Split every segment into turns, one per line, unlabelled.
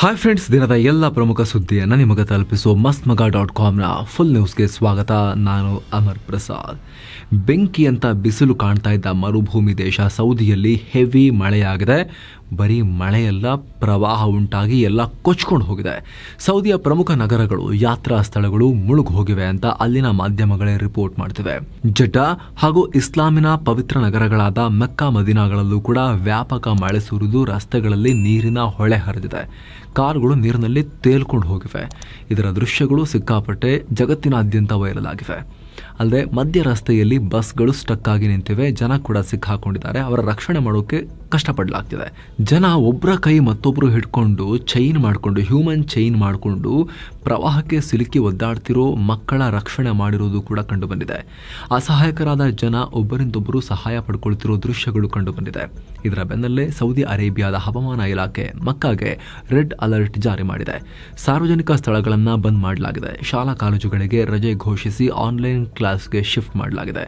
Hi friends ದಿನದ ಎಲ್ಲ ಪ್ರಮುಖ ಸುದ್ದಿಯನ್ನು ನಿಮಗೆ ತಲುಪಿಸುವ ಮಸ್ತ್ ಮಗ ಡಾಟ್ ಕಾಮ್ನ ಫುಲ್ ನ್ಯೂಸ್ಗೆ ಸ್ವಾಗತ. ನಾನು ಅಮರ್ ಪ್ರಸಾದ್. ಬೆಂಕಿ ಅಂತ ಬಿಸಿಲು ಕಾಣ್ತಾ ಇದ್ದ ಮರುಭೂಮಿ ದೇಶ ಸೌದಿಯಲ್ಲಿ ಹೆವಿ ಮಳೆಯಾಗಿದೆ. ಬರೀ ಮಳೆಯೆಲ್ಲ, ಪ್ರವಾಹ ಉಂಟಾಗಿ ಎಲ್ಲ ಕೊಚ್ಕೊಂಡು ಹೋಗಿದೆ. ಸೌದಿಯ ಪ್ರಮುಖ ನಗರಗಳು, ಯಾತ್ರಾ ಸ್ಥಳಗಳು ಮುಳುಗು ಹೋಗಿವೆ ಅಂತ ಅಲ್ಲಿನ ಮಾಧ್ಯಮಗಳೇ ರಿಪೋರ್ಟ್ ಮಾಡ್ತಿವೆ. ಜಡ್ಡಾ ಹಾಗೂ ಇಸ್ಲಾಮಿನ ಪವಿತ್ರ ನಗರಗಳಾದ ಮೆಕ್ಕಾ ಮದಿನಾಗಳಲ್ಲೂ ಕೂಡ ವ್ಯಾಪಕ ಮಳೆ ಸುರಿದು ರಸ್ತೆಗಳಲ್ಲಿ ನೀರಿನ ಹೊಳೆ ಹರಿದಿದೆ. ಕಾರುಗಳು ನೀರಿನಲ್ಲಿ ತೇಲ್ಕೊಂಡು ಹೋಗಿವೆ. ಇದರ ದೃಶ್ಯಗಳು ಸಿಕ್ಕಾಪಟ್ಟೆ ಜಗತ್ತಿನಾದ್ಯಂತ ವೈರಲ್ ಆಗಿವೆ ಅಲ್ಲದೆ ಮಧ್ಯ ರಸ್ತೆಯಲ್ಲಿ ಬಸ್ಗಳು ಸ್ಟಕ್ ಆಗಿ ನಿಂತಿವೆ. ಜನ ಕೂಡ ಸಿಕ್ಕಾಕೊಂಡಿದ್ದಾರೆ. ಅವರ ರಕ್ಷಣೆ ಮಾಡೋಕೆ ಕಷ್ಟಪಡಲಾಗ್ತಿದೆ. ಜನ ಒಬ್ಬರ ಕೈ ಮತ್ತೊಬ್ಬರು ಹಿಡ್ಕೊಂಡು ಚೈನ್ ಮಾಡಿಕೊಂಡು ಹ್ಯೂಮನ್ ಚೈನ್ ಮಾಡಿಕೊಂಡು ಪ್ರವಾಹಕ್ಕೆ ಸಿಲುಕಿ ಒದ್ದಾಡ್ತಿರೋ ಮಕ್ಕಳ ರಕ್ಷಣೆ ಮಾಡಿರೋದು ಕೂಡ ಕಂಡುಬಂದಿದೆ. ಅಸಹಾಯಕರಾದ ಜನ ಒಬ್ಬರಿಂದೊಬ್ಬರು ಸಹಾಯ ಪಡ್ಕೊಳ್ತಿರೋ ದೃಶ್ಯಗಳು ಕಂಡುಬಂದಿದೆ. ಇದರ ಬೆನ್ನಲ್ಲೇ ಸೌದಿ ಅರೇಬಿಯಾದ ಹವಾಮಾನ ಇಲಾಖೆ ಮಕ್ಕಾಗೆ ರೆಡ್ ಅಲರ್ಟ್ ಜಾರಿ ಮಾಡಿದೆ. ಸಾರ್ವಜನಿಕ ಸ್ಥಳಗಳನ್ನು ಬಂದ್ ಮಾಡಲಾಗಿದೆ. ಶಾಲಾ ಕಾಲೇಜುಗಳಿಗೆ ರಜೆ ಘೋಷಿಸಿ ಆನ್ಲೈನ್ ಕ್ಲಾಸ್ಗೆ ಶಿಫ್ಟ್ ಮಾಡಲಾಗಿದೆ.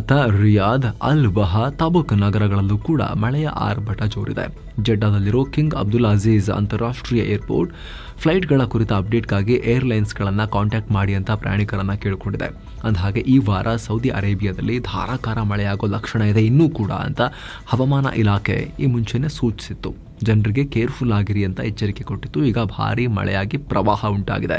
ಅತ್ತ ರಿಯಾದ್ ಅಲ್ ಬಹಾ ತಬುಕ್ ನಗರಗಳಲ್ಲೂ ಕೂಡ ಮಳೆಯ ಆರ್ಭಟ ಜೋರಿದೆ. ಜೆಡ್ಡಾದಲ್ಲಿರೋ ಕಿಂಗ್ ಅಬ್ದುಲ್ ಅಜೀಜ್ ಅಂತಾರಾಷ್ಟ್ರೀಯ ಏರ್ಪೋರ್ಟ್, ಫ್ಲೈಟ್ಗಳ ಕುರಿತ ಅಪ್ಡೇಟ್ಗಾಗಿ ಏರ್ಲೈನ್ಸ್ಗಳನ್ನು ಕಾಂಟ್ಯಾಕ್ಟ್ ಮಾಡಿ ಅಂತ ಪ್ರಯಾಣಿಕರನ್ನು ಕೇಳಿಕೊಂಡಿದೆ. ಅಂದಹಾಗೆ ಈ ವಾರ ಸೌದಿ ಅರೇಬಿಯಾದಲ್ಲಿ ಧಾರಾಕಾರ ಮಳೆಯಾಗೋ ಲಕ್ಷಣ ಇದೆ ಇನ್ನೂ ಕೂಡ ಅಂತ ಹವಾಮಾನ ಇಲಾಖೆ ಈ ಮುಂಚೆನೆ ಸೂಚಿಸಿತ್ತು. ಜನರಿಗೆ ಕೇರ್ಫುಲ್ ಆಗಿರಿ ಅಂತ ಎಚ್ಚರಿಕೆ ಕೊಟ್ಟಿತ್ತು. ಈಗ ಭಾರಿ ಮಳೆಯಾಗಿ ಪ್ರವಾಹ ಉಂಟಾಗಿದೆ.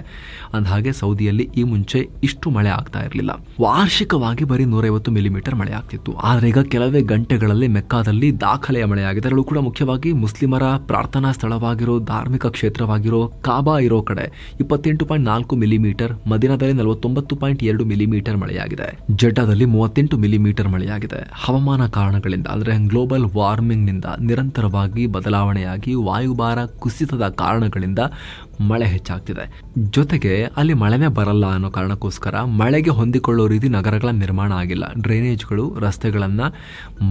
ಅಂದಹಾಗೆ ಸೌದಿಯಲ್ಲಿ ಈ ಮುಂಚೆ ಇಷ್ಟು ಮಳೆ ಆಗ್ತಾ ಇರಲಿಲ್ಲ. ವಾರ್ಷಿಕವಾಗಿ ಬರೀ ನೂರೈವತ್ತು ಮಿಲಿಮೀಟರ್ ಮಳೆ ಆಗ್ತಿತ್ತು. ಆದರೆ ಈಗ ಕೆಲವೇ ಗಂಟೆಗಳಲ್ಲಿ ಮೆಕ್ಕಾದಲ್ಲಿ ದಾಖಲೆಯ ಮಳೆಯಾಗಿದೆ. ಅದರಲ್ಲೂ ಕೂಡ ಮುಖ್ಯವಾಗಿ ಮುಸ್ಲಿಮರ ಪ್ರಾರ್ಥನಾ ಸ್ಥಳವಾಗಿರೋ, ಧಾರ್ಮಿಕ ಕ್ಷೇತ್ರವಾಗಿರೋ, ಕಾಬಾ ಇರೋ ಕಡೆ ಇಪ್ಪತ್ತೆಂಟು ಪಾಯಿಂಟ್ ನಾಲ್ಕು ಮಿಲಿಮೀಟರ್, ಮದಿನದಲ್ಲಿ ನಲವತ್ತೊಂಬತ್ತು ಪಾಯಿಂಟ್ ಎರಡು ಮಿಲಿಮೀಟರ್ ಮಳೆಯಾಗಿದೆ. ಜಡ್ಡಾದಲ್ಲಿ ಮೂವತ್ತೆಂಟು ಮಿಲಿಮೀಟರ್ ಮಳೆಯಾಗಿದೆ. ಹವಾಮಾನ ಕಾರಣಗಳಿಂದ, ಅಂದರೆ ಗ್ಲೋಬಲ್ ವಾರ್ಮಿಂಗ್ನಿಂದ ನಿರಂತರವಾಗಿ ಬದಲಾವಣೆಯಾಗಿ ವಾಯುಭಾರ ಕುಸಿತದ ಕಾರಣಗಳಿಂದ ಮಳೆ ಹೆಚ್ಚಾಗ್ತಿದೆ. ಜೊತೆಗೆ ಅಲ್ಲಿ ಮಳೆನೇ ಬರಲ್ಲ ಅನ್ನೋ ಕಾರಣಕ್ಕೋಸ್ಕರ ಮಳೆಗೆ ಹೊಂದಿಕೊಳ್ಳೋ ರೀತಿ ನಗರಗಳ ನಿರ್ಮಾಣ ಆಗಿಲ್ಲ. ಡ್ರೈನೇಜ್ಗಳು, ರಸ್ತೆಗಳನ್ನು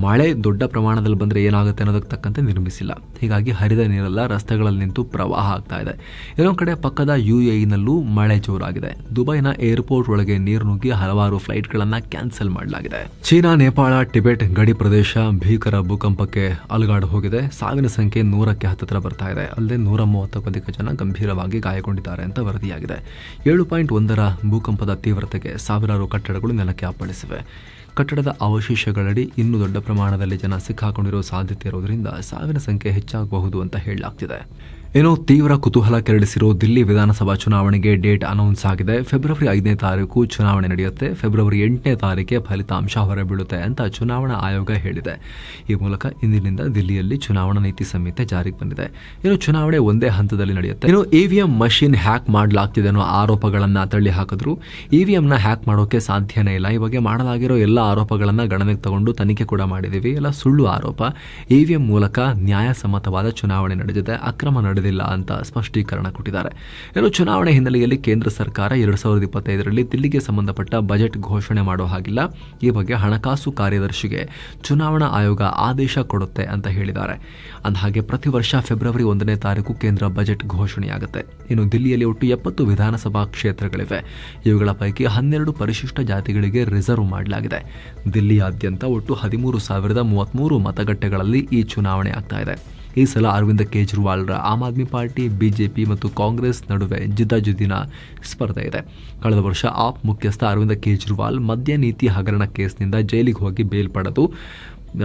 ಮಳೆ ದೊಡ್ಡ ಪ್ರಮಾಣದಲ್ಲಿ ಬಂದರೆ ಏನಾಗುತ್ತೆ ಅನ್ನೋದಕ್ಕೆ ತಕ್ಕಂತೆ ನಿರ್ಮಿಸಿಲ್ಲ. ಹೀಗಾಗಿ ಹರಿದ ನೀರೆಲ್ಲ ರಸ್ತೆಗಳಲ್ಲಿ ನಿಂತು ಪ್ರವಾಹ ಆಗ್ತಾ ಇದೆ. ಇನ್ನೊಂದು ಕಡೆ ಪಕ್ಕದ ಯು ಎನಲ್ಲೂ ಮಳೆ ಜೋರಾಗಿದೆ. ದುಬೈನ ಏರ್ಪೋರ್ಟ್ ಒಳಗೆ ನೀರು ನುಗ್ಗಿ ಹಲವಾರು ಫ್ಲೈಟ್ಗಳನ್ನು ಕ್ಯಾನ್ಸಲ್ ಮಾಡಲಾಗಿದೆ. ಚೀನಾ, ನೇಪಾಳ, ಟಿಬೆಟ್ ಗಡಿ ಪ್ರದೇಶ ಭೀಕರ ಭೂಕಂಪಕ್ಕೆ ಅಲುಗಾಡು ಹೋಗಿದೆ. ಸಾವಿನ ಸಂಖ್ಯೆ ನೂರಕ್ಕೆ ಹತ್ತಿರ ಬರ್ತಾ ಇದೆ. ಅಲ್ಲದೆ ನೂರ ಮೂವತ್ತಕ್ಕೂ ಅಧಿಕ ಜನ ಗಂಭೀರವಾಗಿ ಗಾಯಗೊಂಡಿದ್ದಾರೆ ಅಂತ ವರದಿಯಾಗಿದೆ. ಏಳು ಪಾಯಿಂಟ್ ಒಂದರ ಭೂಕಂಪದ ತೀವ್ರತೆಗೆ ಸಾವಿರಾರು ಕಟ್ಟಡಗಳು ನೆಲಕ್ಕೆ ಅಪ್ಪಳಿಸಿವೆ. ಕಟ್ಟಡದ ಅವಶೇಷಗಳಡಿ ಇನ್ನೂ ದೊಡ್ಡ ಪ್ರಮಾಣದಲ್ಲಿ ಜನ ಸಿಕ್ಕಾಕೊಂಡಿರುವ ಸಾಧ್ಯತೆ ಇರುವುದರಿಂದ ಸಾವಿನ ಸಂಖ್ಯೆ ಹೆಚ್ಚಾಗಬಹುದು ಅಂತ ಹೇಳಲಾಗ್ತಿದೆ. ಏನೋ ತೀವ್ರ ಕುತೂಹಲ ಕೆರಳಿಸಿರೋ ದಿಲ್ಲಿ ವಿಧಾನಸಭಾ ಚುನಾವಣೆಗೆ ಡೇಟ್ ಅನೌನ್ಸ್ ಆಗಿದೆ. ಫೆಬ್ರವರಿ ಐದನೇ ತಾರೀಕು ಚುನಾವಣೆ ನಡೆಯುತ್ತೆ. ಫೆಬ್ರವರಿ ಎಂಟನೇ ತಾರೀಕಿಗೆ ಫಲಿತಾಂಶ ಹೊರಬೀಳುತ್ತೆ ಅಂತ ಚುನಾವಣಾ ಆಯೋಗ ಹೇಳಿದೆ. ಈ ಮೂಲಕ ಇಂದಿನಿಂದ ದಿಲ್ಲಿಯಲ್ಲಿ ಚುನಾವಣಾ ನೀತಿ ಸಂಹಿತೆ ಜಾರಿಗೆ ಬಂದಿದೆ. ಇನ್ನು ಚುನಾವಣೆ ಒಂದೇ ಹಂತದಲ್ಲಿ ನಡೆಯುತ್ತೆ. ಇನ್ನು ಇವಿಎಂ ಮಷಿನ್ ಹ್ಯಾಕ್ ಮಾಡಲಾಗ್ತಿದೆ ಅನ್ನೋ ಆರೋಪಗಳನ್ನು ತಳ್ಳಿ ಹಾಕಿದ್ರು ಇವಿಎಂನ ಹ್ಯಾಕ್ ಮಾಡೋಕೆ ಸಾಧ್ಯನೇ ಇಲ್ಲ. ಈ ಮಾಡಲಾಗಿರೋ ಎಲ್ಲ ಆರೋಪಗಳನ್ನ ಗಣನೆಗೆ ತಗೊಂಡು ತನಿಖೆ ಕೂಡ ಮಾಡಿದ್ದೀವಿ ಎಲ್ಲ ಸುಳ್ಳು ಆರೋಪ. ಇ ವಿ ಎಂ ಮೂಲಕ ನ್ಯಾಯಸಮ್ಮತವಾದ ಚುನಾವಣೆ ನಡೆದಿದೆ. ಅಕ್ರಮ ನಡೆದಿಲ್ಲ ಅಂತ ಸ್ಪಷ್ಟೀಕರಣ ಕೊಟ್ಟಿದ್ದಾರೆ. ಇನ್ನು ಚುನಾವಣೆ ಹಿನ್ನೆಲೆಯಲ್ಲಿ ಕೇಂದ್ರ ಸರ್ಕಾರ ಎರಡು ಸಾವಿರದ ಇಪ್ಪತ್ತೈದರಲ್ಲಿ ದಿಲ್ಲಿಗೆ ಸಂಬಂಧಪಟ್ಟ ಬಜೆಟ್ ಘೋಷಣೆ ಮಾಡೋ ಹಾಗಿಲ್ಲ. ಈ ಬಗ್ಗೆ ಹಣಕಾಸು ಕಾರ್ಯದರ್ಶಿಗೆ ಚುನಾವಣಾ ಆಯೋಗ ಆದೇಶ ಕೊಡುತ್ತೆ ಅಂತ ಹೇಳಿದ್ದಾರೆ. ಅಂದಹಾಗೆ ಪ್ರತಿ ವರ್ಷ ಫೆಬ್ರವರಿ ಒಂದನೇ ತಾರೀಕು ಕೇಂದ್ರ ಬಜೆಟ್ ಘೋಷಣೆಯಾಗುತ್ತೆ. ಇನ್ನು ದಿಲ್ಲಿಯಲ್ಲಿ ಒಟ್ಟು ಎಪ್ಪತ್ತು ವಿಧಾನಸಭಾ ಕ್ಷೇತ್ರಗಳಿವೆ. ಇವುಗಳ ಪೈಕಿ ಹನ್ನೆರಡು ಪರಿಶಿಷ್ಟ ಜಾತಿಗಳಿಗೆ ರಿಸರ್ವ್ ಮಾಡಲಾಗಿದೆ. ದಿಲ್ಲಿಯಾದ್ಯಂತ ಒಟ್ಟು ಹದಿಮೂರು ಸಾವಿರದ ಮೂವತ್ತ್ಮೂರು ಮತಗಟ್ಟೆಗಳಲ್ಲಿ ಈ ಚುನಾವಣೆ ಆಗ್ತಾ ಇದೆ. ಈ ಸಲ ಅರವಿಂದ ಕೇಜ್ರಿವಾಲ್ರ ಆಮ್ ಆದ್ಮಿ ಪಾರ್ಟಿ, ಬಿಜೆಪಿ ಮತ್ತು ಕಾಂಗ್ರೆಸ್ ನಡುವೆ ಜಿದ್ದಾಜಿದ್ದಿನ ಸ್ಪರ್ಧೆ ಇದೆ. ಕಳೆದ ವರ್ಷ ಆಪ್ ಮುಖ್ಯಸ್ಥ ಅರವಿಂದ ಕೇಜ್ರಿವಾಲ್ ಮದ್ಯ ನೀತಿ ಹಗರಣ ಕೇಸ್ನಿಂದ ಜೈಲಿಗೆ ಹೋಗಿ ಬೇಲ್ ಪಡೆದು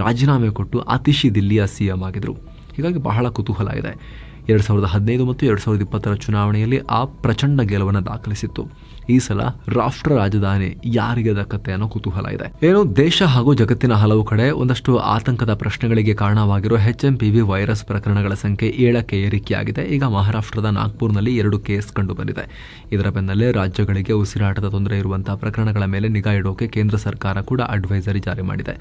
ರಾಜೀನಾಮೆ ಕೊಟ್ಟು ಅತಿಶಿ ದಿಲ್ಲಿಯ ಸಿಎಂ ಆಗಿದ್ರು. ಹೀಗಾಗಿ ಬಹಳ ಕುತೂಹಲ ಇದೆ. ಎರಡು ಸಾವಿರದ ಹದಿನೈದು ಮತ್ತು ಎರಡು ಸಾವಿರದ ಇಪ್ಪತ್ತರ ಚುನಾವಣೆಯಲ್ಲಿ ಆ ಪ್ರಚಂಡ ಗೆಲುವನ್ನು ದಾಖಲಿಸಿತ್ತು. ಈ ಸಲ ರಾಷ್ಟ್ರ ರಾಜಧಾನಿ ಯಾರಿಗೆ ದಕ್ಕತ್ತೆ ಅನ್ನೋ ಕುತೂಹಲ ಇದೆ. ಏನು, ದೇಶ ಹಾಗೂ ಜಗತ್ತಿನ ಹಲವು ಕಡೆ ಒಂದಷ್ಟು ಆತಂಕದ ಪ್ರಶ್ನೆಗಳಿಗೆ ಕಾರಣವಾಗಿರೋ H M P V virus ಪ್ರಕರಣಗಳ ಸಂಖ್ಯೆ ಏಳಕ್ಕೆ ಏರಿಕೆಯಾಗಿದೆ. ಈಗ ಮಹಾರಾಷ್ಟ್ರದ ನಾಗ್ಪುರ್ನಲ್ಲಿ ಎರಡು ಕೇಸ್ ಕಂಡು ಬಂದಿದೆ. ಇದರ ಬೆನ್ನಲ್ಲೇ ರಾಜ್ಯಗಳಿಗೆ ಉಸಿರಾಟದ ತೊಂದರೆ ಇರುವಂತಹ ಪ್ರಕರಣಗಳ ಮೇಲೆ ನಿಗಾ ಇಡೋಕೆ ಕೇಂದ್ರ ಸರ್ಕಾರ ಕೂಡ ಅಡ್ವೈಸರಿ ಜಾರಿ ಮಾಡಿದೆ.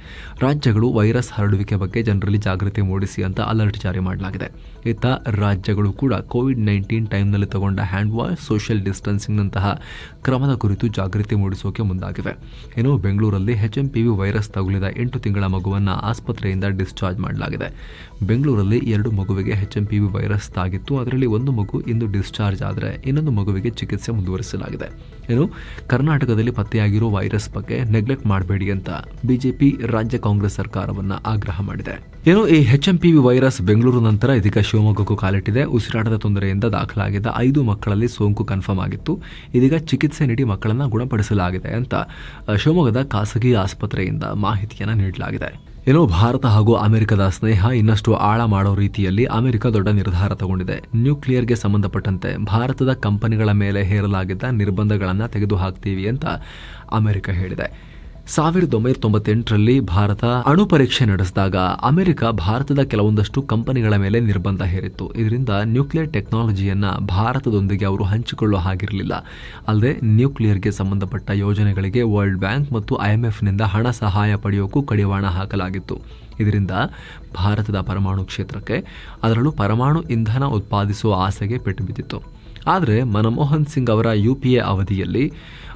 ರಾಜ್ಯಗಳು ವೈರಸ್ ಹರಡುವಿಕೆ ಬಗ್ಗೆ ಜನರಲ್ಲಿ ಜಾಗೃತಿ ಮೂಡಿಸಿ ಅಂತ ಅಲರ್ಟ್ ಜಾರಿ ಮಾಡಲಾಗಿದೆ. ಇತ್ತ ರಾಜ್ಯಗಳು ಕೂಡ ಕೋವಿಡ್ ನೈನ್ಟೀನ್ ಟೈಮ್ನಲ್ಲಿ ತಗೊಂಡ ಹ್ಯಾಂಡ್ ವಾಶ್ ಸೋಷಿಯಲ್ ಡಿಸ್ಟೆನ್ಸಿಂಗ್ನಂತಹ ಕ್ರಮದ ಕುರಿತು ಜಾಗೃತಿ ಮೂಡಿಸೋಕೆ ಮುಂದಾಗಿವೆ. ಇನ್ನು ಬೆಂಗಳೂರಲ್ಲಿ ಎಚ್ಎಂಪಿವಿ ವೈರಸ್ ತಗುಲಿದ ಎಂಟು ತಿಂಗಳ ಮಗುವನ್ನು ಆಸ್ಪತ್ರೆಯಿಂದ ಡಿಸ್ಚಾರ್ಜ್ ಮಾಡಲಾಗಿದೆ. ಬೆಂಗಳೂರಲ್ಲಿ ಎರಡು ಮಗುವಿಗೆ ಎಚ್ಎಂಪಿವಿ ವೈರಸ್ ತಾಗಿತ್ತು. ಅದರಲ್ಲಿ ಒಂದು ಮಗು ಇಂದು ಡಿಸ್ಚಾರ್ಜ್ ಆದರೆ ಇನ್ನೊಂದು ಮಗುವಿಗೆ ಚಿಕಿತ್ಸೆ ಮುಂದುವರಿಸಲಾಗಿದೆ. ಏನು ಕರ್ನಾಟಕದಲ್ಲಿ ಪತ್ತೆಯಾಗಿರೋ ವೈರಸ್ ಬಗ್ಗೆ ನೆಗ್ಲೆಕ್ಟ್ ಮಾಡಬೇಡಿ ಅಂತ ಬಿಜೆಪಿ ರಾಜ್ಯ ಕಾಂಗ್ರೆಸ್ ಸರ್ಕಾರವನ್ನು ಆಗ್ರಹ ಮಾಡಿದೆ. ಏನು ಈ H M P V virus Bengaluru ನಂತರ ಇದೀಗ ಶಿವಮೊಗ್ಗಕ್ಕೂ ಕಾಲಿಟ್ಟಿದೆ. ಉಸಿರಾಟದ ತೊಂದರೆಯಿಂದ ದಾಖಲಾಗಿದ್ದ ಐದು ಮಕ್ಕಳಲ್ಲಿ ಸೋಂಕು ಕನ್ಫರ್ಮ್ ಆಗಿತ್ತು. ಇದೀಗ ಚಿಕಿತ್ಸೆ ನೀಡಿ ಮಕ್ಕಳನ್ನು ಗುಣಪಡಿಸಲಾಗಿದೆ ಅಂತ ಶಿವಮೊಗ್ಗದ ಖಾಸಗಿ ಆಸ್ಪತ್ರೆಯಿಂದ ಮಾಹಿತಿಯನ್ನು ನೀಡಲಾಗಿದೆ. ಏನೋ ಭಾರತ ಹಾಗೂ ಅಮೆರಿಕದ ಸ್ನೇಹ ಇನ್ನಷ್ಟು ಆಳ ಮಾಡೋ ರೀತಿಯಲ್ಲಿ ಅಮೆರಿಕ ದೊಡ್ಡ ನಿರ್ಧಾರ ತಗೊಂಡಿದೆ. ನ್ಯೂಕ್ಲಿಯರ್ಗೆ ಸಂಬಂಧಪಟ್ಟಂತೆ ಭಾರತದ ಕಂಪನಿಗಳ ಮೇಲೆ ಹೇರಲಾಗಿದ್ದ ನಿರ್ಬಂಧಗಳನ್ನು ತೆಗೆದುಹಾಕ್ತೀವಿ ಅಂತ ಅಮೆರಿಕ ಹೇಳಿದೆ. ಸಾವಿರದ ಒಂಬೈನೂರ ತೊಂಬತ್ತೆಂಟರಲ್ಲಿ ಭಾರತ ಅಣು ಪರೀಕ್ಷೆ ನಡೆಸಿದಾಗ ಅಮೆರಿಕ ಭಾರತದ ಕೆಲವೊಂದಷ್ಟು ಕಂಪನಿಗಳ ಮೇಲೆ ನಿರ್ಬಂಧ ಹೇರಿತ್ತು. ಇದರಿಂದ ನ್ಯೂಕ್ಲಿಯರ್ ಟೆಕ್ನಾಲಜಿಯನ್ನು ಭಾರತದೊಂದಿಗೆ ಅವರು ಹಂಚಿಕೊಳ್ಳೋ ಹಾಗಿರಲಿಲ್ಲ. ಅಲ್ಲದೆ ನ್ಯೂಕ್ಲಿಯರ್ಗೆ ಸಂಬಂಧಪಟ್ಟ ಯೋಜನೆಗಳಿಗೆ ವರ್ಲ್ಡ್ ಬ್ಯಾಂಕ್ ಮತ್ತು ಐಎಂಎಫ್ನಿಂದ ಹಣ ಸಹಾಯ ಪಡೆಯೋಕ್ಕೂ ಕಡಿವಾಣ ಹಾಕಲಾಗಿತ್ತು. ಇದರಿಂದ ಭಾರತದ ಪರಮಾಣು ಕ್ಷೇತ್ರಕ್ಕೆ ಅದರಲ್ಲೂ ಪರಮಾಣು ಇಂಧನ ಉತ್ಪಾದಿಸುವ ಆಸೆಗೆ ಪೆಟ್ಟು ಬಿದ್ದಿತ್ತು. ಆದರೆ ಮನಮೋಹನ್ ಸಿಂಗ್ ಅವರ ಯು ಪಿ ಎ ಅವಧಿಯಲ್ಲಿ,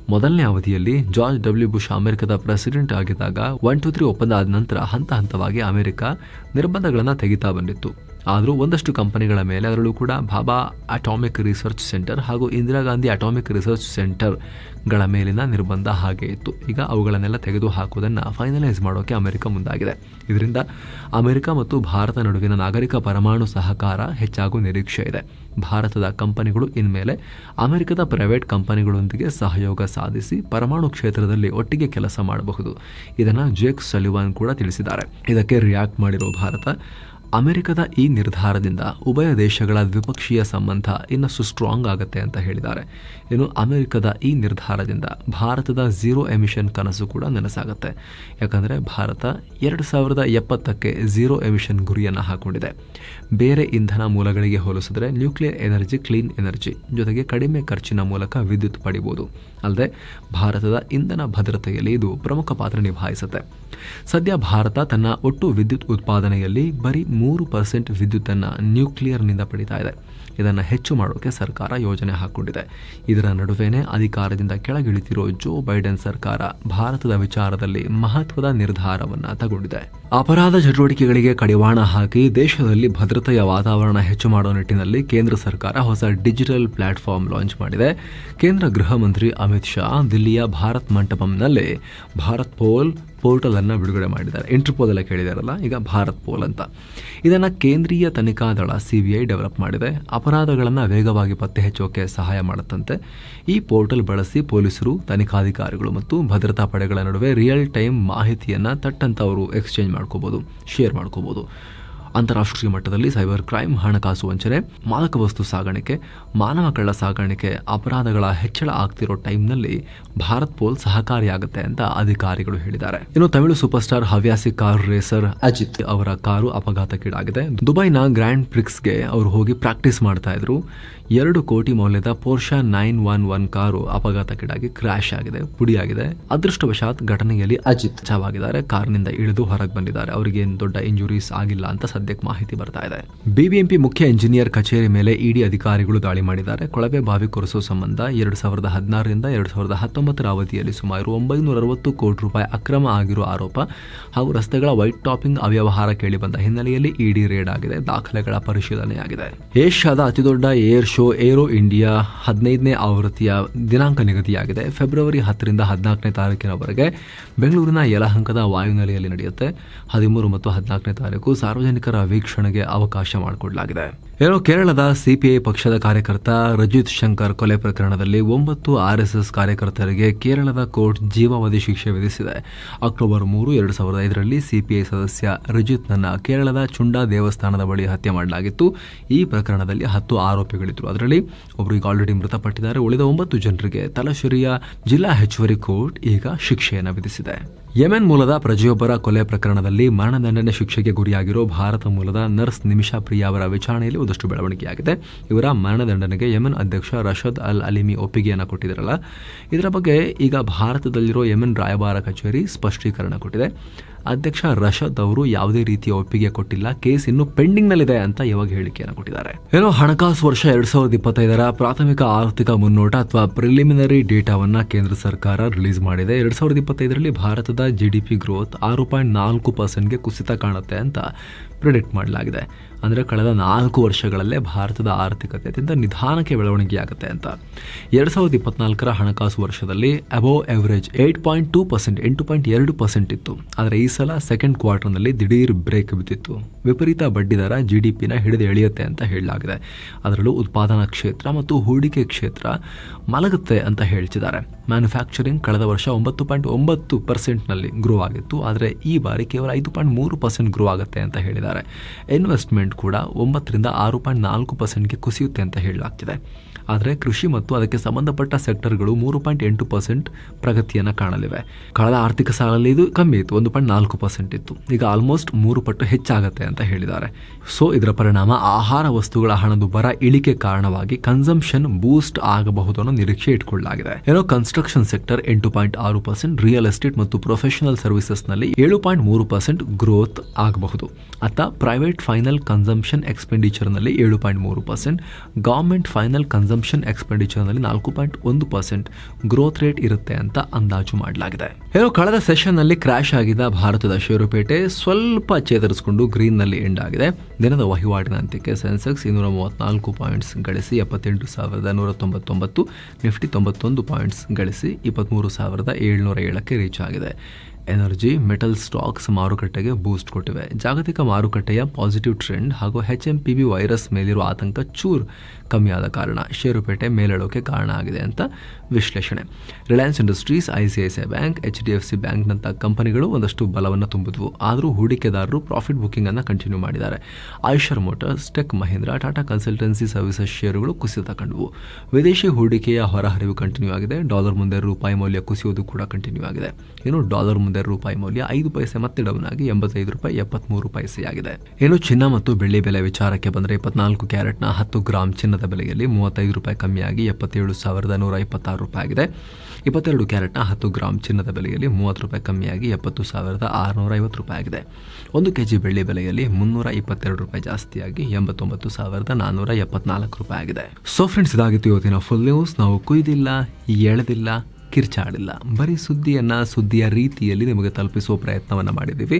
ಮೊದಲನೇ ಅವಧಿಯಲ್ಲಿ ಜಾರ್ಜ್ ಡಬ್ಲ್ಯೂ ಬುಷ್ ಅಮೆರಿಕದ ಪ್ರೆಸಿಡೆಂಟ್ ಆಗಿದ್ದಾಗ ಒನ್ ಟು ತ್ರೀ ಒಪ್ಪಂದ ಆದ ನಂತರ ಹಂತ ಹಂತವಾಗಿ ಅಮೆರಿಕ ನಿರ್ಬಂಧಗಳನ್ನು ತೆಗಿತಾ ಬಂದಿತ್ತು. ಆದರೂ ಒಂದಷ್ಟು ಕಂಪನಿಗಳ ಮೇಲೆ ಅದರಲ್ಲೂ ಕೂಡ ಬಾಬಾ ಅಟಾಮಿಕ್ ರಿಸರ್ಚ್ ಸೆಂಟರ್ ಹಾಗೂ ಇಂದಿರಾ ಗಾಂಧಿ ಅಟಾಮಿಕ್ ರಿಸರ್ಚ್ ಸೆಂಟರ್ಗಳ ಮೇಲಿನ ನಿರ್ಬಂಧ ಹಾಗೆ ಇತ್ತು. ಈಗ ಅವುಗಳನ್ನೆಲ್ಲ ತೆಗೆದು ಹಾಕುವುದನ್ನು ಫೈನಲೈಸ್ ಮಾಡೋಕೆ ಅಮೆರಿಕ ಮುಂದಾಗಿದೆ. ಇದರಿಂದ ಅಮೆರಿಕ ಮತ್ತು ಭಾರತ ನಡುವಿನ ನಾಗರಿಕ ಪರಮಾಣು ಸಹಕಾರ ಹೆಚ್ಚಾಗುವ ನಿರೀಕ್ಷೆ ಇದೆ. ಭಾರತದ ಕಂಪನಿಗಳು ಇನ್ಮೇಲೆ ಅಮೆರಿಕದ ಪ್ರೈವೇಟ್ ಕಂಪನಿಗಳೊಂದಿಗೆ ಸಹಯೋಗ ಸಾಧಿಸಿ ಪರಮಾಣು ಕ್ಷೇತ್ರದಲ್ಲಿ ಒಟ್ಟಿಗೆ ಕೆಲಸ ಮಾಡಬಹುದು. ಇದನ್ನು ಜೇಕ್ ಸಲಿವಾನ್ ಕೂಡ ತಿಳಿಸಿದ್ದಾರೆ. ಇದಕ್ಕೆ ರಿಯಾಕ್ಟ್ ಮಾಡಿರೋ ಭಾರತ ಅಮೆರಿಕದ ಈ ನಿರ್ಧಾರದಿಂದ ಉಭಯ ದೇಶಗಳ ದ್ವಿಪಕ್ಷೀಯ ಸಂಬಂಧ ಇನ್ನಷ್ಟು ಸ್ಟ್ರಾಂಗ್ ಆಗುತ್ತೆ ಅಂತ ಹೇಳಿದ್ದಾರೆ. ಇನ್ನು ಅಮೆರಿಕದ ಈ ನಿರ್ಧಾರದಿಂದ ಭಾರತದ ಝೀರೋ ಎಮಿಷನ್ ಕನಸು ಕೂಡ ನನಸಾಗುತ್ತೆ. ಯಾಕಂದರೆ ಭಾರತ ಎರಡು ಸಾವಿರದ ಎಪ್ಪತ್ತಕ್ಕೆ ಝೀರೋ ಎಮಿಷನ್ ಗುರಿಯನ್ನು ಹಾಕೊಂಡಿದೆ. ಬೇರೆ ಇಂಧನ ಮೂಲಗಳಿಗೆ ಹೋಲಿಸಿದ್ರೆ ನ್ಯೂಕ್ಲಿಯರ್ ಎನರ್ಜಿ ಕ್ಲೀನ್ ಎನರ್ಜಿ ಜೊತೆಗೆ ಕಡಿಮೆ ಖರ್ಚಿನ ಮೂಲಕ ವಿದ್ಯುತ್ ಪಡಿಬೋದು. ಅಲ್ಲದೆ ಭಾರತದ ಇಂಧನ ಭದ್ರತೆಯಲ್ಲಿ ಇದು ಪ್ರಮುಖ ಪಾತ್ರ ನಿಭಾಯಿಸುತ್ತೆ. ಸದ್ಯ ಭಾರತ ತನ್ನ ಒಟ್ಟು ವಿದ್ಯುತ್ ಉತ್ಪಾದನೆಯಲ್ಲಿ ಬರೀ ಮೂರು ಪರ್ಸೆಂಟ್ ವಿದ್ಯುತ್ತನ್ನು ನ್ಯೂಕ್ಲಿಯರ್ನಿಂದ ಪಡಿತಾ ಇದೆ. ಇದನ್ನು ಹೆಚ್ಚು ಮಾಡೋಕೆ ಸರ್ಕಾರ ಯೋಜನೆ ಹಾಕೊಂಡಿದೆ. ಇದರ ನಡುವೆನೇ ಅಧಿಕಾರದಿಂದ ಕೆಳಗಿಳಿತಿರೋ ಜೋ ಬೈಡೆನ್ ಸರ್ಕಾರ ಭಾರತದ ವಿಚಾರದಲ್ಲಿ ಮಹತ್ವದ ನಿರ್ಧಾರವನ್ನು ತಗೊಂಡಿದೆ. ಅಪರಾಧ ಚಟುವಟಿಕೆಗಳಿಗೆ ಕಡಿವಾಣ ಹಾಕಿ ದೇಶದಲ್ಲಿ ಭದ್ರತೆಯ ವಾತಾವರಣ ಹೆಚ್ಚು ಮಾಡುವ ನಿಟ್ಟಿನಲ್ಲಿ ಕೇಂದ್ರ ಸರ್ಕಾರ ಹೊಸ ಡಿಜಿಟಲ್ ಪ್ಲಾಟ್ಫಾರ್ಮ್ ಲಾಂಚ್ ಮಾಡಿದೆ. ಕೇಂದ್ರ ಗೃಹ ಮಂತ್ರಿ ಶಾ ದಿಲ್ಲಿಯ ಭಾರತ್ ಮಂಟಪಂನಲ್ಲಿ ಭಾರತ್ ಪೋಲ್ ಪೋರ್ಟಲ್ ಅನ್ನು ಬಿಡುಗಡೆ ಮಾಡಿದ್ದಾರೆ. ಇಂಟರ್ಪೋಲ್ ಕೇಳಿದಾರಲ್ಲ, ಈಗ ಭಾರತ್ ಪೋಲ್ ಅಂತ. ಇದನ್ನು ಕೇಂದ್ರೀಯ ತನಿಖಾ ದಳ ಸಿ ಬಿ ಐ ಡೆವಲಪ್ ಮಾಡಿದೆ. ಅಪರಾಧಗಳನ್ನು ವೇಗವಾಗಿ ಪತ್ತೆ ಹಚ್ಚೋಕೆ ಸಹಾಯ ಮಾಡುತ್ತಂತೆ. ಈ ಪೋರ್ಟಲ್ ಬಳಸಿ ಪೊಲೀಸರು, ತನಿಖಾಧಿಕಾರಿಗಳು ಮತ್ತು ಭದ್ರತಾ ಪಡೆಗಳ ನಡುವೆ ರಿಯಲ್ ಟೈಮ್ ಮಾಹಿತಿಯನ್ನು ತಟ್ಟಂತ ಅವರು ಎಕ್ಸ್ಚೇಂಜ್ ಮಾಡ್ಕೋಬೋದು ಶೇರ್ ಮಾಡ್ಕೋಬಹುದು ಅಂತಾರಾಷ್ಟ್ರೀಯ ಮಟ್ಟದಲ್ಲಿ ಸೈಬರ್ ಕ್ರೈಮ್, ಹಣಕಾಸು ವಂಚನೆ, ಮಾದಕ ವಸ್ತು ಸಾಗಾಣಿಕೆ ಮಾನವ ಕಳ್ಳ ಸಾಗಾಣಿಕೆ ಅಪರಾಧಗಳ ಹೆಚ್ಚಳ ಆಗ್ತಿರೋ ಟೈಮ್ನಲ್ಲಿ ಭಾರತ್ ಪೋಲ್ ಸಹಕಾರಿಯಾಗುತ್ತೆ ಅಂತ ಅಧಿಕಾರಿಗಳು ಹೇಳಿದ್ದಾರೆ. ಇನ್ನು ತಮಿಳು ಸೂಪರ್ ಸ್ಟಾರ್ ಹವ್ಯಾಸಿ ಕಾರ್ ರೇಸರ್ ಅಜಿತ್ ಅವರ ಕಾರು ಅಪಘಾತಕ್ಕೀಡಾಗಿದೆ. ದುಬೈನ ಗ್ರ್ಯಾಂಡ್ ಪ್ರಿಕ್ಸ್ಗೆ ಅವರು ಹೋಗಿ ಪ್ರಾಕ್ಟೀಸ್ ಮಾಡ್ತಾ ಇದ್ರು. ಎರಡು ಕೋಟಿ ಮೌಲ್ಯದ Porsche nine one one car ಅಪಘಾತಕ್ಕೀಡಾಗಿ ಕ್ರ್ಯಾಶ್ ಆಗಿದೆ, ಪುಡಿಯಾಗಿದೆ. ಅದೃಷ್ಟವಶಾತ್ ಘಟನೆಯಲ್ಲಿ ಅಜಿತ್ ಚಾವಾಗಿದ್ದಾರೆ. ಕಾರ್ನಿಂದ ಇಳಿದು ಹೊರಗೆ ಬಂದಿದ್ದಾರೆ. ಅವರಿಗೆ ದೊಡ್ಡ ಇಂಜುರೀಸ್ ಆಗಿಲ್ಲ ಅಂತ ಸದ್ಯಕ್ಕೆ ಮಾಹಿತಿ ಬರ್ತಾ ಇದೆ. ಬಿಬಿಎಂಪಿ ಮುಖ್ಯ ಇಂಜಿನಿಯರ್ ಕಚೇರಿ ಮೇಲೆ ಇಡಿ ಅಧಿಕಾರಿಗಳು ದಾಳಿ ಮಾಡಿದ್ದಾರೆ. ಕೊಳವೆ ಬಾವಿ ಕೊರೆಸೋ ಸಂಬಂಧ ಎರಡು ಸಾವಿರದ ಹದಿನಾರರಿಂದ ಎರಡು ಸಾವಿರದ ಹತ್ತೊಂಬತ್ತರ ಅವಧಿಯಲ್ಲಿ ಸುಮಾರು ಒಂಬೈನೂರ ಅರವತ್ತು ಕೋಟಿ ರೂಪಾಯಿ ಅಕ್ರಮ ಆಗಿರುವ ಆರೋಪ ಹಾಗೂ ರಸ್ತೆಗಳ ವೈಟ್ ಟಾಪಿಂಗ್ ಅವ್ಯವಹಾರ ಕೇಳಿಬಂದ ಹಿನ್ನೆಲೆಯಲ್ಲಿ ಇಡಿ ರೇಡ್ ಆಗಿದೆ. ದಾಖಲೆಗಳ ಪರಿಶೀಲನೆಯಾಗಿದೆ. ಏಷ್ಯಾದ ಅತಿದೊಡ್ಡ ಏರ್ ಶೋ ಏರೋ ಇಂಡಿಯಾ ಹದಿನೈದನೇ ಆವೃತ್ತಿಯ ದಿನಾಂಕ ನಿಗದಿಯಾಗಿದೆ. ಫೆಬ್ರವರಿ ಹತ್ತರಿಂದ ಹದಿನಾಲ್ಕನೇ ತಾರೀಕಿನವರೆಗೆ ಬೆಂಗಳೂರಿನ ಯಲಹಂಕದ ವಾಯುನೆಲೆಯಲ್ಲಿ ನಡೆಯುತ್ತೆ. ಹದಿಮೂರು ಮತ್ತು ಹದಿನಾಲ್ಕನೇ ತಾರೀಕು ಸಾರ್ವಜನಿಕರ ವೀಕ್ಷಣೆಗೆ ಅವಕಾಶ ಮಾಡಿಕೊಡಲಾಗಿದೆ. ಏನೋ ಕೇರಳದ ಸಿಪಿಐ ಪಕ್ಷದ ಕಾರ್ಯಕರ್ತ ರಜಿತ್ ಶಂಕರ್ ಕೊಲೆ ಪ್ರಕರಣದಲ್ಲಿ ಒಂಬತ್ತು ಆರ್ಎಸ್ಎಸ್ ಕಾರ್ಯಕರ್ತರಿಗೆ ಕೇರಳದ ಕೋರ್ಟ್ ಜೀವಾವಧಿ ಶಿಕ್ಷೆ ವಿಧಿಸಿದೆ. ಅಕ್ಟೋಬರ್ ಮೂರು, ಎರಡು ಸಾವಿರದ ಐದರಲ್ಲಿ ಸಿಪಿಐ ಸದಸ್ಯ ರಜಿತ್ನನ್ನು ಕೇರಳದ ಚುಂಡಾ ದೇವಸ್ಥಾನದ ಬಳಿ ಹತ್ಯೆ ಮಾಡಲಾಗಿತ್ತು. ಈ ಪ್ರಕರಣದಲ್ಲಿ ಹತ್ತು ಆರೋಪಿಗಳಿದ್ದರು. ಅದರಲ್ಲಿ ಒಬ್ಬರಿಗೆ ಆಲ್ರೆಡಿ ಮೃತಪಟ್ಟಿದ್ದಾರೆ. ಉಳಿದ ಒಂಬತ್ತು ಜನರಿಗೆ ತಲಶೇರಿಯ ಜಿಲ್ಲಾ ಹೆಚ್ಚುವರಿ ಕೋರ್ಟ್ ಈಗ ಶಿಕ್ಷೆಯನ್ನು ವಿಧಿಸಿದೆ. ಯೆಮೆನ್ ಮೂಲದ ಪ್ರಜೆಯೊಬ್ಬರ ಕೊಲೆ ಪ್ರಕರಣದಲ್ಲಿ ಮರಣದಂಡನೆ ಶಿಕ್ಷೆಗೆ ಗುರಿಯಾಗಿರೋ ಭಾರತ ಮೂಲದ ನರ್ಸ್ ನಿಮಿಷಾ ಪ್ರಿಯಾ ಅವರ ವಿಚಾರಣೆಯಲ್ಲಿ ಒಂದಷ್ಟು ಬೆಳವಣಿಗೆಯಾಗಿದೆ. ಇವರ ಮರಣದಂಡನೆಗೆ ಯೆಮೆನ್ ಅಧ್ಯಕ್ಷ ರಶದ್ ಅಲ್ ಅಲಿಮಿ ಒಪ್ಪಿಗೆಯನ್ನು ಕೊಟ್ಟಿದ್ದಾರಲ್ಲ. ಇದರ ಬಗ್ಗೆ ಈಗ ಭಾರತದಲ್ಲಿರೋ ಯೆಮೆನ್ ರಾಯಭಾರ ಕಚೇರಿ ಸ್ಪಷ್ಟೀಕರಣ ಕೊಟ್ಟಿದೆ. ಅಧ್ಯಕ್ಷ ರಶದ್ ಅವರು ಯಾವುದೇ ರೀತಿಯ ಒಪ್ಪಿಗೆ ಕೊಟ್ಟಿಲ್ಲ, ಕೇಸ್ ಇನ್ನು ಪೆಂಡಿಂಗ್ ನಲ್ಲಿದೆ ಅಂತ ಇವಾಗ ಹೇಳಿಕೆಯನ್ನು ಕೊಟ್ಟಿದ್ದಾರೆ. ಏನೋ ಹಣಕಾಸು ವರ್ಷ ಎರಡ್ ಸಾವಿರದ ಇಪ್ಪತ್ತೈದರ ಪ್ರಾಥಮಿಕ ಆರ್ಥಿಕ ಮುನ್ನೋಟ ಅಥವಾ ಪ್ರಿಲಿಮಿನರಿ ಡೇಟಾವನ್ನ ಕೇಂದ್ರ ಸರ್ಕಾರ ರಿಲೀಸ್ ಮಾಡಿದೆ. ಎರಡ್ ಸಾವಿರದ ಇಪ್ಪತ್ತೈದರಲ್ಲಿ ಭಾರತದ ಜಿಡಿಪಿ ಗ್ರೋತ್ ಆರು ಪಾಯಿಂಟ್ ನಾಲ್ಕು ಪರ್ಸೆಂಟ್ಗೆ ಕುಸಿತ ಕಾಣುತ್ತೆ ಅಂತ ಪ್ರಿಡಿಕ್ಟ್ ಮಾಡಲಾಗಿದೆ. ಅಂದರೆ ಕಳೆದ ನಾಲ್ಕು ವರ್ಷಗಳಲ್ಲೇ ಭಾರತದ ಆರ್ಥಿಕತೆ ಅತ್ಯಂತ ನಿಧಾನಕ್ಕೆ ಬೆಳವಣಿಗೆಯಾಗುತ್ತೆ ಅಂತ. ಎರಡು ಸಾವಿರದ ಇಪ್ಪತ್ನಾಲ್ಕರ ಹಣಕಾಸು ವರ್ಷದಲ್ಲಿ above average eight point two percent ಎಂಟು ಪಾಯಿಂಟ್ ಎರಡು ಪರ್ಸೆಂಟ್ ಇತ್ತು. ಆದರೆ ಈ ಸಲ ಸೆಕೆಂಡ್ ಕ್ವಾರ್ಟರ್ನಲ್ಲಿ ದಿಢೀರ್ ಬ್ರೇಕ್ ಬಿದ್ದಿತ್ತು. ವಿಪರೀತ ಬಡ್ಡಿದರ ಜಿ ಡಿ ಪಿನ ಹಿಡಿದು ಎಳೆಯುತ್ತೆ ಅಂತ ಹೇಳಲಾಗಿದೆ. ಅದರಲ್ಲೂ ಉತ್ಪಾದನಾ ಕ್ಷೇತ್ರ ಮತ್ತು ಹೂಡಿಕೆ ಕ್ಷೇತ್ರ ಮಲಗುತ್ತೆ ಅಂತ ಹೇಳ್ತಿದ್ದಾರೆ. ಮ್ಯಾನುಫ್ಯಾಕ್ಚರಿಂಗ್ ಕಳೆದ ವರ್ಷ ಒಂಬತ್ತು ಪಾಯಿಂಟ್ ಒಂಬತ್ತು ಪರ್ಸೆಂಟ್ನಲ್ಲಿ ಗ್ರೋ ಆಗಿತ್ತು. ಆದರೆ ಈ ಬಾರಿ ಕೇವಲ ಐದು ಪಾಯಿಂಟ್ ಮೂರು ಪರ್ಸೆಂಟ್ ಗ್ರೋ ಆಗುತ್ತೆ ಅಂತ ಹೇಳಿದ್ದಾರೆ. ಇನ್ವೆಸ್ಟ್ಮೆಂಟ್ ಕೂಡ ಒಂಬತ್ತರಿಂದ ಆರು ಪಾಯಿಂಟ್ ನಾಲ್ಕು ಪರ್ಸೆಂಟ್ಗೆ ಕುಸಿಯುತ್ತೆ ಅಂತ ಹೇಳಲಾಗ್ತಿದೆ. ಆದರೆ ಕೃಷಿ ಮತ್ತು ಅದಕ್ಕೆ ಸಂಬಂಧಪಟ್ಟ ಸೆಕ್ಟರ್ಗಳು ಮೂರು ಪಾಯಿಂಟ್ ಎಂಟು ಪರ್ಸೆಂಟ್ ಪ್ರಗತಿಯನ್ನು ಕಾಣಲಿವೆ. ಕಳೆದ ಆರ್ಥಿಕ ಸಾಲಲ್ಲಿ ಇದು ಕಮ್ಮಿ ಇತ್ತು. ಒಂದು ಪಾಯಿಂಟ್ ಪರ್ಸೆಂಟ್ ಇತ್ತು. ಈಗ ಆಲ್ಮೋಸ್ಟ್ ಮೂರು ಪಟ್ಟು ಹೆಚ್ಚಾಗತ್ತೆ ಅಂತ ಹೇಳಿದ್ದಾರೆ. ಸೊ ಇದರ ಪರಿಣಾಮ ಆಹಾರ ವಸ್ತುಗಳ ಹಣದುಬ್ಬರ ಇಳಿಕೆ ಕಾರಣವಾಗಿ ಕನ್ಸಂಪ್ಷನ್ ಬೂಸ್ಟ್ ಆಗಬಹುದು ಅನ್ನೋ ನಿರೀಕ್ಷೆ ಇಟ್ಕೊಳ್ಳಲಾಗಿದೆ. ಏನೋ ಕನ್ಸ್ಟ್ರಕ್ಷನ್ ಸೆಕ್ಟರ್ ಎಂಟು ಪಾಯಿಂಟ್ ಆರು ಪರ್ಸೆಂಟ್ ರಿಯಲ್ ಎಸ್ಟೇಟ್ ಮತ್ತು ಪ್ರೊಫೆಷನಲ್ ಸರ್ವಿಸಸ್ನಲ್ಲಿ ಏಳು ಪಾಯಿಂಟ್ ಮೂರು ಪರ್ಸೆಂಟ್ ಗ್ರೋತ್ ಆಗಬಹುದು. ಅತ್ತ ಪ್ರೈವೇಟ್ ಫೈನಲ್ ಕನ್ಸಂಪ್ಷನ್ ಎಕ್ಸ್ಪೆಂಡಿಚರ್ನಲ್ಲಿ ಏಳು ಪಾಯಿಂಟ್ ಮೂರು ಪರ್ಸೆಂಟ್ ಗೌರ್ಮೆಂಟ್ ಫೈನಲ್ ಕನ್ಸಂಪ್ಷನ್ ಎಕ್ಸ್ಪೆಂಡಿಚರ್ನಲ್ಲಿ ನಾಲ್ಕು ಪಾಯಿಂಟ್ ಒಂದು ಪರ್ಸೆಂಟ್ ಗ್ರೋತ್ ರೇಟ್ ಇರುತ್ತೆ ಅಂತ ಅಂದಾಜು ಮಾಡಲಾಗಿದೆ. ಏನೋ ಕಳೆದ ಸೆಷನ್ನಲ್ಲಿ ಕ್ರ್ಯಾಶ್ ಆಗಿದ್ದ ಭಾರತದ ಷೇರುಪೇಟೆ ಸ್ವಲ್ಪ ಚೇತರಿಸಿಕೊಂಡು ಗ್ರೀನ್ನಲ್ಲಿ ಎಂಡ್ ಆಗಿದೆ ದಿನದ ವಹಿವಾಟಿನ ಅಂತ್ಯಕ್ಕೆ ಸೆನ್ಸೆಕ್ಸ್ ಇನ್ನೂರ ಮೂವತ್ನಾಲ್ಕು ಪಾಯಿಂಟ್ಸ್ ಗಳಿಸಿ ಎಪ್ಪತ್ತೆಂಟು ಸಾವಿರದ ನೂರ ತೊಂಬತ್ತೊಂಬತ್ತು ನಿಫ್ಟಿ ತೊಂಬತ್ತೊಂದು ಪಾಯಿಂಟ್ಸ್ ಗಳಿಸಿ ಇಪ್ಪತ್ತ್ಮೂರು ಸಾವಿರದ ಏಳ್ನೂರ ಏಳಕ್ಕೆ ರೀಚ್ ಆಗಿದೆ. ಎನರ್ಜಿ, ಮೆಟಲ್ ಸ್ಟಾಕ್ಸ್ ಮಾರುಕಟ್ಟೆಗೆ ಬೂಸ್ಟ್ ಕೊಟ್ಟಿವೆ. ಜಾಗತಿಕ ಮಾರುಕಟ್ಟೆಯ ಪಾಸಿಟಿವ್ ಟ್ರೆಂಡ್ ಹಾಗೂ H M P V virus ಮೇಲಿರುವ ಆತಂಕ ಚೂರ್ ಕಮ್ಮಿಯಾದ ಕಾರಣ ಷೇರುಪೇಟೆ ಮೇಲೇಳೋಕೆ ಕಾರಣ ಆಗಿದೆ ಅಂತ ವಿಶ್ಲೇಷಣೆ. Reliance Industries I C I C I bank H D F C ಬ್ಯಾಂಕ್ನಂಥ ಕಂಪನಿಗಳು ಒಂದಷ್ಟು ಬಲವನ್ನು ತುಂಬಿದ್ವು. ಆದರೂ ಹೂಡಿಕೆದಾರರು ಪ್ರಾಫಿಟ್ ಬುಕ್ಕಿಂಗನ್ನು ಕಂಟಿನ್ಯೂ ಮಾಡಿದ್ದಾರೆ. Eicher Motors Tech Mahindra Tata Consultancy Services ಷೇರುಗಳು ಕುಸಿತ ಕಂಡವು. ವಿದೇಶಿ ಹೂಡಿಕೆಯ ಹೊರಹರಿವು ಕಂಟಿನ್ಯೂ ಆಗಿದೆ. ಡಾಲರ್ ಮುಂದೆ ರೂಪಾಯಿ ಮೌಲ್ಯ ಕುಸಿಯೋದು ಕೂಡ ಕಂಟಿನ್ಯೂ ಆಗಿದೆ. ಇನ್ನು ಡಾಲರ್ ಮುಂದೆ ರೂಪಾಯಿ ಮೌಲ್ಯ ಐದು ಪೈಸೆ ಮತ್ತೆ ಡೌನ್ ಆಗಿ ಎಂಬತ್ತೈದು ರೂಪಾಯಿ ಎಪ್ಪತ್ಮೂರು ಪೈಸೆಯಾಗಿದೆ ಇನ್ನು ಚಿನ್ನ ಮತ್ತು ಬೆಳ್ಳಿ ಬೆಲೆ ವಿಚಾರಕ್ಕೆ ಬಂದರೆ ಇಪ್ಪತ್ನಾಲ್ಕು ಕ್ಯಾರೆಟ್ನ ಹತ್ತು ಗ್ರಾಮ್ ಚಿನ್ನದ ಬೆಲೆಯಲ್ಲಿ ಮೂವತ್ತೈದು ರೂಪಾಯಿ ಕಮ್ಮಿಯಾಗಿ ಎಪ್ಪತ್ತೇಳು ಸಾವಿರದ ನೂರ ಇಪ್ಪತ್ತಾರು ರೂಪಾಯಿ ಆಗಿದೆ. ಇಪ್ಪತ್ತೆರಡು ಕ್ಯಾರೆಟ್ನ ಹತ್ತು ಗ್ರಾಮ್ ಚಿನ್ನದ ಬೆಲೆಯಲ್ಲಿ ಮೂವತ್ತು ರೂಪಾಯಿ ಕಮ್ಮಿಯಾಗಿ ಎಪ್ಪತ್ತು ಸಾವಿರದ ಆರುನೂರ ಐವತ್ತು ರೂಪಾಯಿ ಆಗಿದೆ. ಒಂದು ಕೆ ಜಿ ಬೆಳ್ಳಿ ಬೆಲೆಯಲ್ಲಿ ಮುನ್ನೂರ ಇಪ್ಪತ್ತೆರಡು ರೂಪಾಯಿ ಜಾಸ್ತಿಯಾಗಿ ಎಂಬತ್ತೊಂಬತ್ತು ಸಾವಿರದ ನಾನ್ನೂರ ಎಪ್ಪತ್ನಾಲ್ಕು ರೂಪಾಯಿ ಆಗಿದೆ. ಸೊ ಫ್ರೆಂಡ್ಸ್ ಇದಾಗಿತ್ತು ಇವತ್ತಿನ ಫುಲ್ ನ್ಯೂಸ್ ನಾವು ಕುಯ್ದಿಲ್ಲ, ಎಳೆದಿಲ್ಲ, ಕಿರ್ಚಾಡಿಲ್ಲ. ಬರೀ ಸುದ್ದಿಯನ್ನು ಸುದ್ದಿಯ ರೀತಿಯಲ್ಲಿ ನಿಮಗೆ ತಲುಪಿಸುವ ಪ್ರಯತ್ನವನ್ನು ಮಾಡಿದ್ದೀವಿ.